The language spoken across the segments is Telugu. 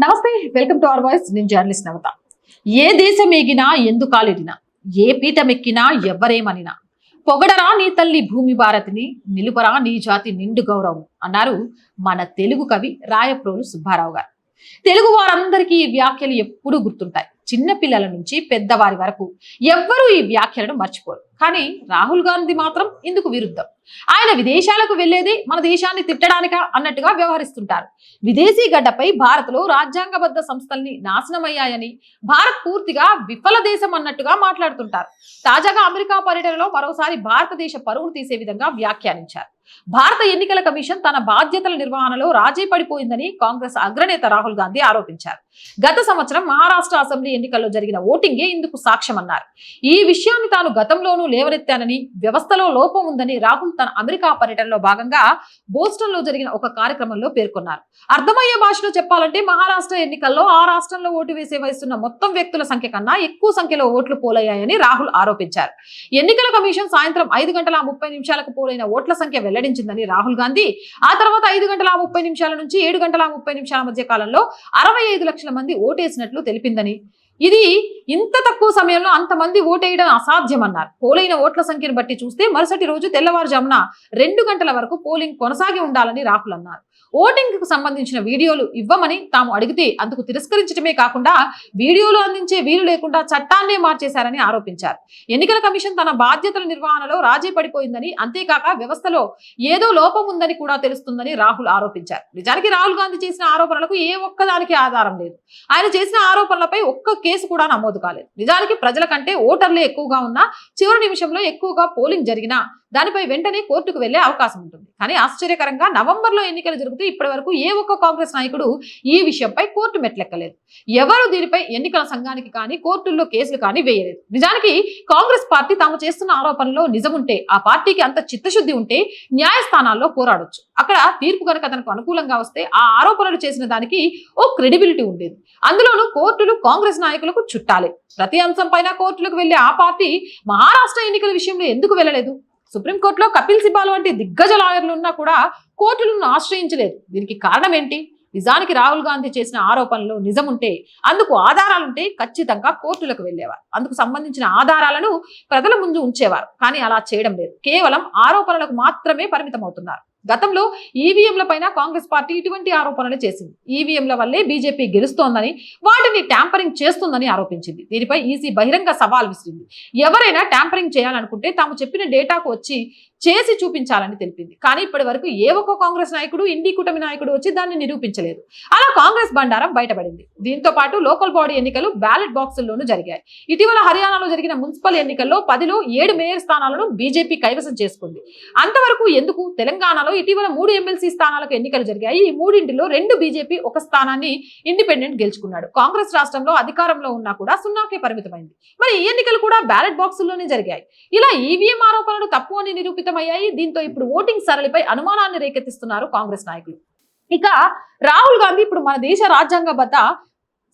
నమస్తే వెల్కమ్ టు అవర్ వాయిస్. నేను జర్నలిస్ట్ నవత. ఏ దేశం ఎగినా ఎందుకాలిడినా ఏ పీఠం ఎక్కినా ఎవ్వరేమనినా? పొగడరా నీ తల్లి భూమి భారతిని నిలుపరా నీ జాతి నిండు గౌరవం అన్నారు మన తెలుగు కవి రాయప్రోలు సుబ్బారావు గారు. తెలుగు వారందరికీ ఈ వ్యాఖ్యలు ఎప్పుడూ గుర్తుంటాయి. చిన్న పిల్లల నుంచి పెద్దవారి వరకు ఎవ్వరూ ఈ వ్యాఖ్యలను మర్చిపోరు. కానీ రాహుల్ గాంధీ మాత్రం ఇందుకు విరుద్ధం. ఆయన విదేశాలకు వెళ్ళేది మన దేశాన్ని తిట్టడానిక అన్నట్టుగా వ్యవహరిస్తుంటారు. విదేశీ గడ్డపై భారత్లో రాజ్యాంగబద్ధ సంస్థల్ని నాశనమయ్యాయని భారత్ పూర్తిగా విఫల దేశం అన్నట్టుగా మాట్లాడుతుంటారు. తాజాగా అమెరికా పర్యటనలో మరోసారి భారతదేశ పరువును తీసే విధంగా వ్యాఖ్యానించారు. భారత ఎన్నికల కమిషన్ తన బాధ్యతల నిర్వహణలో రాజీ పడిపోయిందని కాంగ్రెస్ అగ్రనేత రాహుల్ గాంధీ ఆరోపించారు. గత సంవత్సరం మహారాష్ట్ర అసెంబ్లీ ఎన్నికల్లో జరిగిన ఓటింగే ఇందుకు సాక్ష్యమన్నారు. ఈ విషయాన్ని తాను గతంలోనూ లేవనెత్తానని వ్యవస్థలో లోపం ఉందని రాహుల్ తన అమెరికా పర్యటనలో భాగంగా బోస్టన్లో జరిగిన ఒక కార్యక్రమంలో పేర్కొన్నారు. అర్థమయ్యే భాషలో చెప్పాలంటే మహారాష్ట్ర ఎన్నికల్లో ఆ రాష్ట్రంలో ఓటు వేసే వయసున్న మొత్తం వ్యక్తుల సంఖ్య కన్నా ఎక్కువ సంఖ్యలో ఓట్లు పోలయ్యాయని రాహుల్ ఆరోపించారు. ఎన్నికల కమిషన్ సాయంత్రం ఐదు గంటల ముప్పై నిమిషాలకు పోలైన ఓట్ల సంఖ్య వెల్లడించిందని రాహుల్ గాంధీ. ఆ తర్వాత ఐదు గంటల ముప్పై నిమిషాల నుంచి ఏడు గంటల ముప్పై నిమిషాల మధ్య కాలంలో అరవై ఐదు లక్షల మంది ఓటేసినట్లు తెలిపిందని. ఇది ఇంత తక్కువ సమయంలో అంతమంది ఓటేయడం అసాధ్యమన్నారు. పోలైన ఓట్ల సంఖ్యను బట్టి చూస్తే మరుసటి రోజు తెల్లవారుజామున రెండు గంటల వరకు పోలింగ్ కొనసాగి ఉండాలని రాహుల్ అన్నారు. ఓటింగ్ సంబంధించిన వీడియోలు ఇవ్వమని తాము అడిగితే అందుకు తిరస్కరించడమే కాకుండా వీడియోలు అందించే వీలు లేకుండా చట్టాన్నే మార్చేశారని ఆరోపించారు. ఎన్నికల కమిషన్ తన బాధ్యతల నిర్వహణలో రాజీ పడిపోయిందని అంతేకాక వ్యవస్థలో ఏదో లోపం ఉందని కూడా తెలుస్తుందని రాహుల్ ఆరోపించారు. నిజానికి రాహుల్ గాంధీ చేసిన ఆరోపణలకు ఏ ఒక్కదానికి ఆధారం లేదు. ఆయన చేసిన ఆరోపణలపై ఒక్క కేసు కూడా నమోదు కాలేదు. నిజానికి ప్రజల కంటే ఓటర్లే ఎక్కువగా ఉన్నా చివరి నిమిషంలో ఎక్కువగా పోలింగ్ జరిగినా దానిపై వెంటనే కోర్టుకు వెళ్ళే అవకాశం ఉంటుంది. కానీ ఆశ్చర్యకరంగా నవంబర్లో ఎన్నికలు జరిగితే ఇప్పటి వరకు ఏ ఒక్క కాంగ్రెస్ నాయకుడు ఈ విషయంపై కోర్టు మెట్లెక్కలేదు. ఎవరు దీనిపై ఎన్నికల సంఘానికి కానీ కోర్టుల్లో కేసులు కానీ వేయలేదు. నిజానికి కాంగ్రెస్ పార్టీ తాము చేస్తున్న ఆరోపణలో నిజముంటే ఆ పార్టీకి అంత చిత్తశుద్ధి ఉంటే న్యాయస్థానాల్లో పోరాడొచ్చు. అక్కడ తీర్పు కనుక తనకు అనుకూలంగా వస్తే ఆ ఆరోపణలు చేసిన దానికి ఓ క్రెడిబిలిటీ ఉండేది. అందులోనూ కోర్టులు కాంగ్రెస్ నాయకులకు చుట్టాలి. ప్రతి అంశం పైన కోర్టులకు వెళ్ళే ఆ పార్టీ మహారాష్ట్ర ఎన్నికల విషయంలో ఎందుకు వెళ్ళలేదు? సుప్రీంకోర్టులో కపిల్ సిబాల్ వంటి దిగ్గజ లాయర్లు ఉన్నా కూడా కోర్టులను ఆశ్రయించలేదు. దీనికి కారణం ఏంటి? నిజానికి రాహుల్ గాంధీ చేసిన ఆరోపణలు నిజముంటే అందుకు ఆధారాలుంటే ఖచ్చితంగా కోర్టులకు వెళ్ళేవారు. అందుకు సంబంధించిన ఆధారాలను ప్రజల ముందు ఉంచేవారు. కానీ అలా చేయడం లేదు. కేవలం ఆరోపణలకు మాత్రమే పరిమితం అవుతున్నారు గతంలో ఈవీఎంల పైన కాంగ్రెస్ పార్టీ ఇటువంటి ఆరోపణలు చేసింది. ఈవీఎంల వల్లే బీజేపీ గెలుస్తోందని వాటిని ట్యాంపరింగ్ చేస్తుందని ఆరోపించింది. దీనిపై ఈసీ బహిరంగ సవాల్ విసిరింది. ఎవరైనా ట్యాంపరింగ్ చేయాలనుకుంటే తాము చెప్పిన డేటాకు వచ్చి చేసి చూపించాలని తెలిపింది. కానీ ఇప్పటి వరకు ఏ ఒక్క కాంగ్రెస్ నాయకుడు ఇండి కూటమి నాయకుడు వచ్చి దాన్ని నిరూపించలేదు. అలా కాంగ్రెస్ బండారం బయటపడింది. దీంతో పాటు లోకల్ బాడీ ఎన్నికలు బ్యాలెట్ బాక్సుల్లోనూ జరిగాయి. ఇటీవల హర్యానాలో జరిగిన మున్సిపల్ ఎన్నికల్లో పదిలో ఏడు మేయర్ స్థానాలను బీజేపీ కైవసం చేసుకుంది. అంతవరకు ఎందుకు? తెలంగాణలో ఇటీవల మూడు ఎమ్మెల్సీ స్థానాలకు ఎన్నికలు జరిగాయి. ఈ మూడింటిలో రెండు బీజేపీ ఒక స్థానాన్ని ఇండిపెండెంట్ గెలుచుకున్నాడు. కాంగ్రెస్ రాష్ట్రంలో అధికారంలో ఉన్నా కూడా సున్నాకే పరిమితమైంది. మరి ఈ ఎన్నికలు కూడా బ్యాలెట్ బాక్సుల్లోనే జరిగాయి. ఇలా ఈవీఎం ఆరోపణలు తప్పు అని నిరూపితమయ్యాయి దీంతో ఇప్పుడు ఓటింగ్ సరళిపై అనుమానాన్ని రేకెత్తిస్తున్నారు కాంగ్రెస్ నాయకులు. ఇక రాహుల్ గాంధీ ఇప్పుడు మన దేశ రాజ్యాంగబద్ధ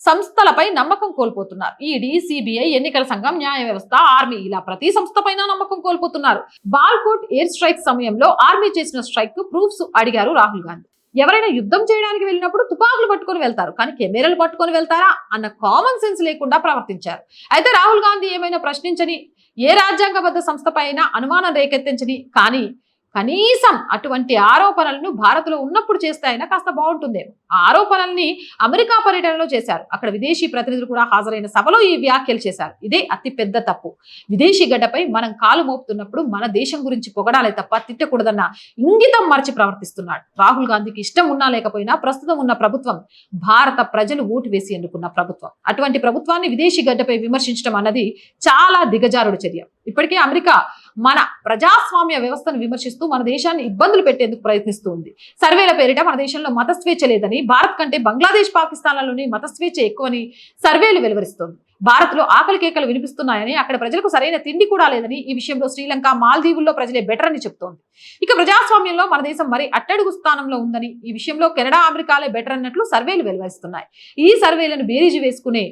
సంస్థలపై నమ్మకం కోల్పోతున్నారు. ఈడీ సిబిఐ ఎన్నికల సంఘం న్యాయ వ్యవస్థ ఆర్మీ ఇలా ప్రతి సంస్థ పైన నమ్మకం కోల్పోతున్నారు. బాల్కోట్ ఎయిర్ స్ట్రైక్ సమయంలో ఆర్మీ చేసిన స్ట్రైక్ ప్రూఫ్స్ అడిగారు రాహుల్ గాంధీ. ఎవరైనా యుద్ధం చేయడానికి వెళ్ళినప్పుడు తుపాకులు పట్టుకొని వెళ్తారు. కానీ కెమెరాలు పట్టుకొని వెళ్తారా? అన్న కామన్ సెన్స్ లేకుండా ప్రవర్తించారు. అయితే రాహుల్ గాంధీ ఏమైనా ప్రశ్నించని ఏ రాజ్యాంగబద్ధ సంస్థ పైన అనుమానం రేకెత్తించని కానీ కనీసం అటువంటి ఆరోపణలను భారత్లో ఉన్నప్పుడు చేస్తే అయినా కాస్త బాగుంటుందేమో ఆ ఆరోపణల్ని అమెరికా పర్యటనలో చేశారు. అక్కడ విదేశీ ప్రతినిధులు కూడా హాజరైన సభలో ఈ వ్యాఖ్యలు చేశారు. ఇదే అతి పెద్ద తప్పు. విదేశీ గడ్డపై మనం కాలు మోపుతున్నప్పుడు మన దేశం గురించి పొగడాలే తప్ప తిట్టకూడదన్న ఇంగితం మర్చి ప్రవర్తిస్తున్నాడు. రాహుల్ గాంధీకి ఇష్టం ఉన్నా లేకపోయినా ప్రస్తుతం ఉన్న ప్రభుత్వం భారత ప్రజలు ఓటు వేసి ఎన్నుకున్న ప్రభుత్వం. అటువంటి ప్రభుత్వాన్ని విదేశీ గడ్డపై విమర్శించడం అన్నది చాలా దిగజారుడు చర్య. ఇప్పటికే అమెరికా మన ప్రజాస్వామ్య వ్యవస్థను విమర్శిస్తూ మన దేశాన్ని ఇబ్బందులు పెట్టేందుకు ప్రయత్నిస్తూ ఉంది సర్వేల పేరిట మన దేశంలో మత స్వేచ్ఛ లేదని భారత్ కంటే బంగ్లాదేశ్ పాకిస్తాన్లలోని మత స్వేచ్ఛ ఎక్కువని సర్వేలు వెలువరిస్తోంది. భారత్లో ఆకలి కేకలు వినిపిస్తున్నాయని అక్కడ ప్రజలకు సరైన తిండి కూడా లేదని ఈ విషయంలో శ్రీలంక మాల్దీవుల్లో ప్రజలే బెటర్ అని చెప్తోంది. ఇక ప్రజాస్వామ్యంలో మన దేశం మరి అట్టడుగు స్థానంలో ఉందని ఈ విషయంలో కెనడా అమెరికాలే బెటర్ అన్నట్లు సర్వేలు వెలువరిస్తున్నాయి. ఈ సర్వేలను బేరీజు వేసుకునే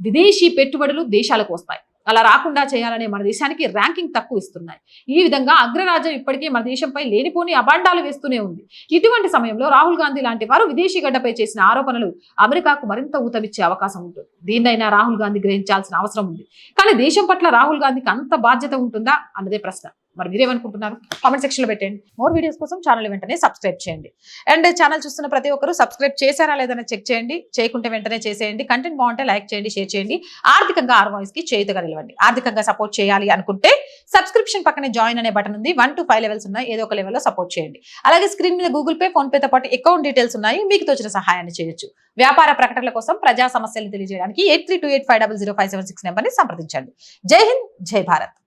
విదేశీ పెట్టుబడులు దేశాలకు వస్తాయి. అలా రాకుండా చేయాలనే మన దేశానికి ర్యాంకింగ్ తక్కువ ఇస్తున్నాయి. ఈ విధంగా అగ్రరాజ్యం ఇప్పటికీ మన దేశంపై లేనిపోని అబాండాలు వేస్తూనే ఉంది. ఇటువంటి సమయంలో రాహుల్ గాంధీ లాంటి వారు విదేశీ గడ్డపై చేసిన ఆరోపణలు అమెరికాకు మరింత ఊతమిచ్చే అవకాశం ఉంటుంది. దీన్నైనా రాహుల్ గాంధీ గ్రహించాల్సిన అవసరం ఉంది. కానీ దేశం పట్ల రాహుల్ గాంధీకి అంత బాధ్యత ఉంటుందా? అన్నదే ప్రశ్న. మరి మీరేమనుకుంటున్నారు? కామెంట్ సెక్షన్లో పెట్టండి. మోర్ వీడియోస్ కోసం ఛానల్ వెంటనే సబ్స్క్రైబ్ చేయండి. అండ్ ఛానల్ చూస్తున్న ప్రతి ఒక్కరు సబ్స్క్రైబ్ చేశారా లేదని చెక్ చేయండి. చేయకుంటే వెంటనే చేసేయండి. కంటెంట్ బాగుంటే లైక్ చేయండి షేర్ చేయండి. ఆర్థికంగా ఆర్కి చేయుతగా నిలవండి. ఆర్థికంగా సపోర్ట్ చేయాలి అనుకుంటే సబ్స్క్రిప్షన్ పక్కనే జాయిన్ అనే బటన్ ఉంది. వన్ టు ఫైవ్ లెవెల్స్ ఉన్నాయి. ఏదో ఒక లెవెల్లో సపోర్ట్ చేయండి. అలాగే స్క్రీన్ మీద గూగుల్ పే ఫోన్ పేతో పాటు అకౌంట్ డీటెయిల్స్ ఉన్నాయి. మీకు తోచిన సహాయాన్ని చేయొచ్చు. వ్యాపార ప్రకటనల కోసం ప్రజా సమస్యలు తెలియజేయడానికి eight three two eight five double zero five seven six నెంబర్ని సంప్రదించండి. జై హింద్ జై భారత్.